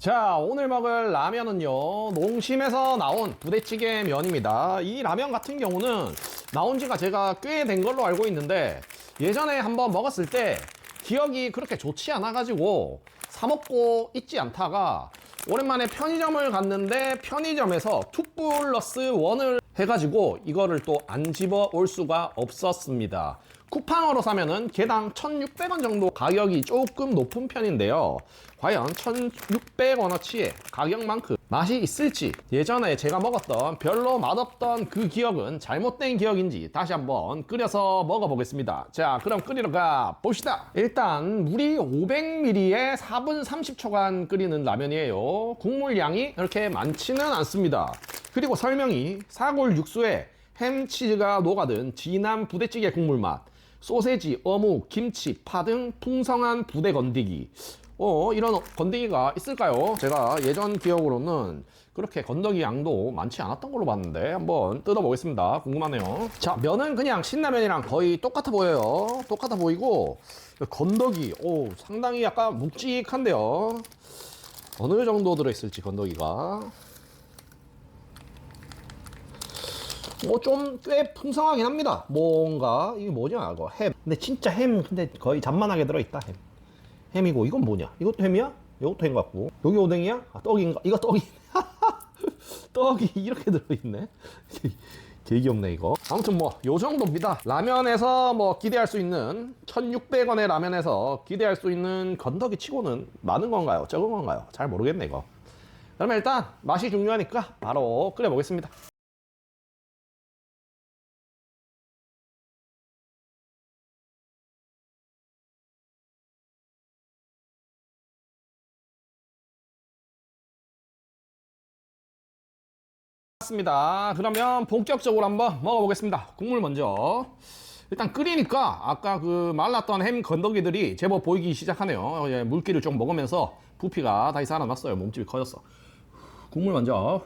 자 오늘 먹을 라면은요 농심에서 나온 부대찌개 면입니다. 이 라면 같은 경우는 나온 지가 제가 꽤 된 걸로 알고 있는데 예전에 한번 먹었을 때 기억이 그렇게 좋지 않아 가지고 사 먹고 있지 않다가 오랜만에 편의점을 갔는데 편의점에서 2 플러스 1을 해가지고 이거를 또 안 집어 올 수가 없었습니다 쿠팡으로 사면은 개당 1,600원 정도 가격이 조금 높은 편인데요. 과연 1,600원어치의 가격만큼 맛이 있을지 예전에 제가 먹었던 별로 맛없던 그 기억은 잘못된 기억인지 다시 한번 끓여서 먹어보겠습니다. 자, 그럼 끓이러 가 봅시다. 일단 물이 500ml에 4분 30초간 끓이는 라면이에요. 국물 양이 이렇게 많지는 않습니다. 그리고 설명이 사골 육수에 햄, 치즈가 녹아든 진한 부대찌개 국물 맛, 소세지, 어묵, 김치, 파 등 풍성한 부대 건더기. 어, 이런 건더기가 있을까요? 제가 예전 기억으로는 그렇게 건더기 양도 많지 않았던 걸로 봤는데 한번 뜯어보겠습니다. 궁금하네요. 자, 면은 그냥 신라면이랑 거의 똑같아 보여요. 똑같아 보이고 건더기, 오, 상당히 약간 묵직한데요. 어느 정도 들어있을지 건더기가. 뭐 좀 꽤 풍성하긴 합니다. 뭔가 이게 뭐냐 이거 햄. 근데 진짜 햄 근데 거의 잔만하게 들어있다 햄. 햄이고 이건 뭐냐? 이것도 햄이야? 이것도 햄 같고 여기 오뎅이야? 아, 떡인가? 이거 떡이 떡이 이렇게 들어있네. 되게 귀엽네 이거. 아무튼 뭐 요 정도입니다. 라면에서 뭐 기대할 수 있는 1,600원의 라면에서 기대할 수 있는 건더기 치고는 많은 건가요? 적은 건가요? 잘 모르겠네 이거. 그러면 일단 맛이 중요하니까 바로 끓여 보겠습니다. 맞습니다. 그러면 본격적으로 한번 먹어보겠습니다. 국물 먼저. 일단 끓이니까 아까 그 말랐던 햄 건더기들이 제법 보이기 시작하네요. 예, 물기를 좀 먹으면서 부피가 다시 살아났어요. 몸집이 커졌어. 국물 먼저.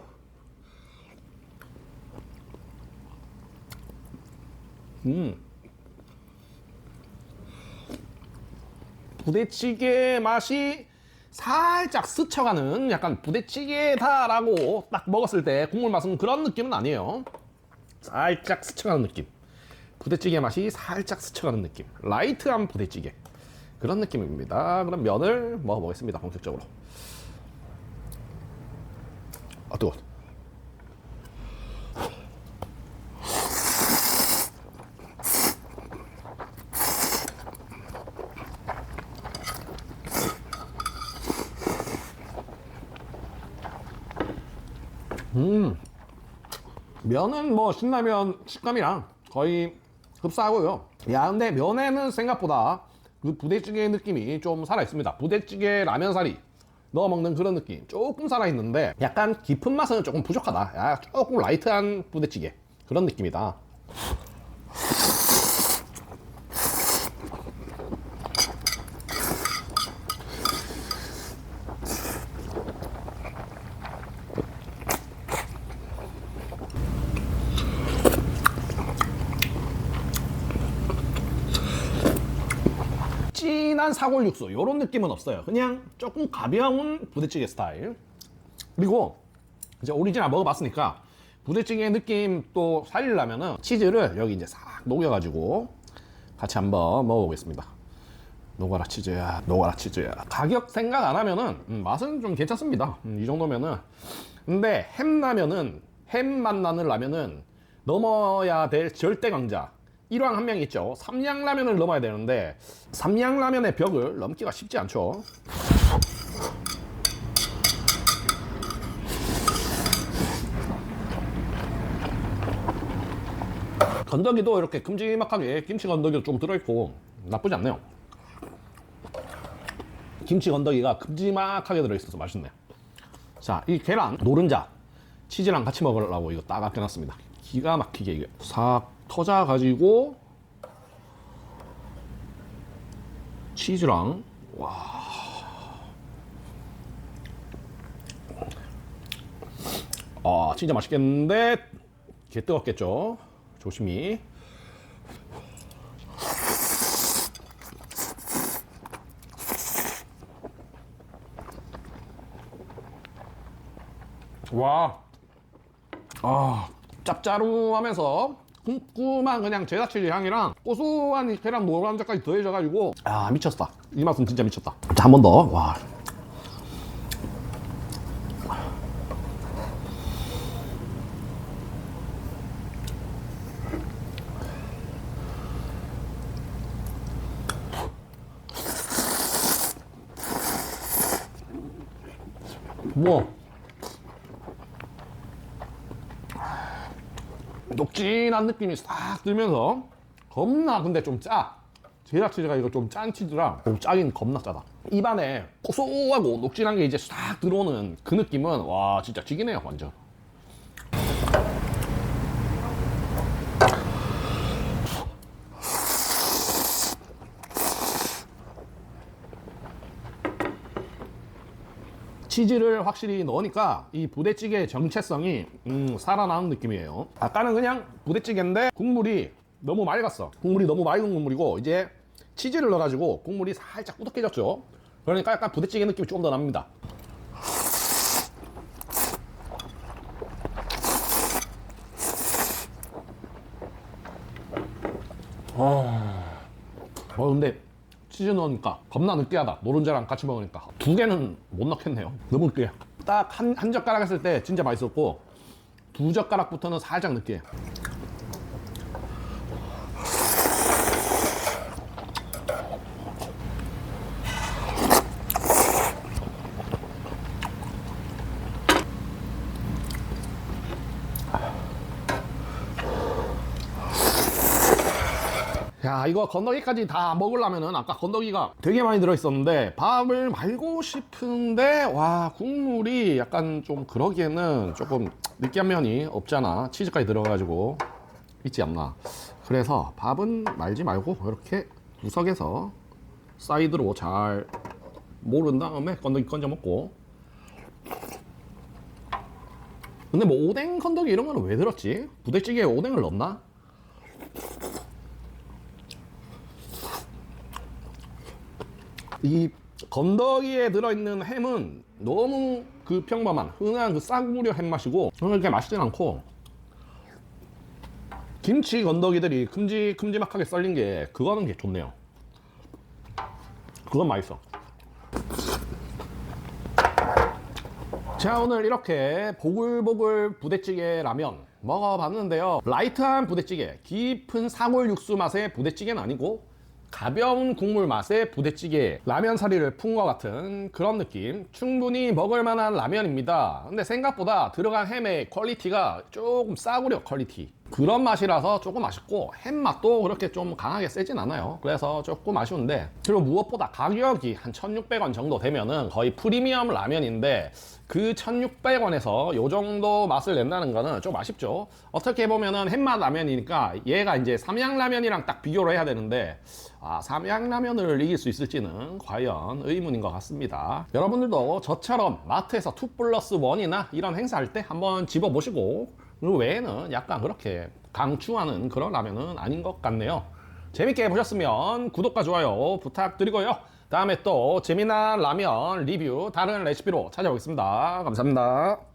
음. 부대찌개 맛이 살짝 스쳐가는 약간 부대찌개다라고 딱 먹었을 때 국물 맛은 그런 느낌은 아니에요. 살짝 스쳐가는 느낌. 부대찌개 맛이 살짝 스쳐가는 느낌. 라이트한 부대찌개. 그런 느낌입니다. 그럼 면을 먹어보겠습니다. 본격적으로. 아, 뜨거워. 면은 뭐 신라면 식감이랑 거의 흡사하고요. 야, 근데 면에는 생각보다 그 부대찌개 느낌이 좀 살아 있습니다. 부대찌개 라면사리 넣어 먹는 그런 느낌 조금 살아 있는데 약간 깊은 맛은 조금 부족하다. 야, 조금 라이트한 부대찌개 그런 느낌이다. 진한 사골 육수 이런 느낌은 없어요. 그냥 조금 가벼운 부대찌개 스타일. 그리고 이제 오리지널 먹어봤으니까 부대찌개 느낌 또 살리려면은 치즈를 여기 이제 싹 녹여가지고 같이 한번 먹어보겠습니다. 노가라 치즈야, 노가라 치즈야. 가격 생각 안 하면은 음, 맛은 좀 괜찮습니다. 음, 이 정도면은. 근데 햄 라면은 햄 맛 나는 라면은 넘어야 될 절대 강자. 일왕 한 명 있죠. 삼양라면을 넘어야 되는데 삼양라면의 벽을 넘기가 쉽지 않죠. 건더기도 이렇게 큼지막하게 김치 건더기도 좀 들어있고 나쁘지 않네요. 김치 건더기가 큼지막하게 들어있어서 맛있네. 자, 이 계란 노른자 치즈랑 같이 먹으려고 이거 딱 아껴놨습니다. 기가 막히게 이게 싹 터져 가지고 치즈랑 와. 아, 진짜 맛있겠는데 개 뜨겁겠죠? 조심히. 와, 아, 짭짜루하면서 쿰쿰한 그냥 제다치즈 향이랑 고소한 이 계란 노란자까지 더해져가지고 아 미쳤다. 이 맛은 진짜 미쳤다. 자, 한 번 더. 와. 뭐 녹진한 느낌이 싹 들면서 겁나 근데 좀 짜. 제작치즈가 이거 좀 짠 치즈라 좀 짜긴 겁나 짜다. 입안에 고소하고 녹진한 게 이제 싹 들어오는 그 느낌은 와 진짜 찌기네요 완전. 치즈를 확실히 넣으니까 이 부대찌개의 정체성이 음, 살아나는 느낌이에요. 아까는 그냥 부대찌개인데 국물이 너무 맑았어. 국물이 너무 맑은 국물이고 이제 치즈를 넣어가지고 국물이 살짝 꾸덕해졌죠. 그러니까 약간 부대찌개 느낌이 좀더 납니다. 어 근데 치즈 넣으니까 겁나 느끼하다 노른자랑 같이 먹으니까 두 개는 못 넣겠네요. 너무 느끼해. 딱한 한 젓가락 했을 때 진짜 맛있었고 두 젓가락부터는 살짝 느끼해 야 이거 건더기까지 다 먹으려면은 아까 건더기가 되게 많이 들어있었는데 밥을 말고 싶은데 와 국물이 약간 좀 그러기에는 조금 느끼한 면이 없잖아 치즈까지 들어가지고 있지 않나 그래서 밥은 말지 말고 이렇게 구석에서 사이드로 잘 모른 다음에 건더기 건져 먹고 근데 뭐 오뎅 건더기 이런 거는 왜 들었지? 부대찌개에 오뎅을 넣나? 이 건더기에 들어있는 햄은 너무 그 평범한 흔한 그 싸구려 햄 맛이고 그렇게 맛있진 않고 김치 건더기들이 큼직큼직하게 썰린 게 그거는 게 좋네요. 그건 맛있어. 자 오늘 이렇게 보글보글 부대찌개 라면 먹어봤는데요. 라이트한 부대찌개 깊은 사골 육수 맛의 부대찌개는 아니고 가벼운 국물 맛의 부대찌개 라면 사리를 푼 것 같은 그런 느낌. 충분히 먹을 만한 라면입니다. 근데 생각보다 들어간 햄의 퀄리티가 조금 싸구려 퀄리티 그런 맛이라서 조금 아쉽고 햄 맛도 그렇게 좀 강하게 세진 않아요 그래서 조금 아쉬운데 그리고 무엇보다 가격이 한 1600원 정도 되면은 거의 프리미엄 라면인데 그 1600원에서 요 정도 맛을 낸다는 거는 좀 아쉽죠 어떻게 보면은 햄맛 라면이니까 얘가 이제 삼양라면이랑 딱 비교를 해야 되는데 아, 삼양라면을 이길 수 있을지는 과연 의문인 것 같습니다. 여러분들도 저처럼 마트에서 2 플러스 1이나 이런 행사할 때 한번 집어보시고 그 외에는 약간 그렇게 강추하는 그런 라면은 아닌 것 같네요. 재밌게 보셨으면 구독과 좋아요 부탁드리고요. 다음에 또 재미난 라면 리뷰 다른 레시피로 찾아오겠습니다. 감사합니다.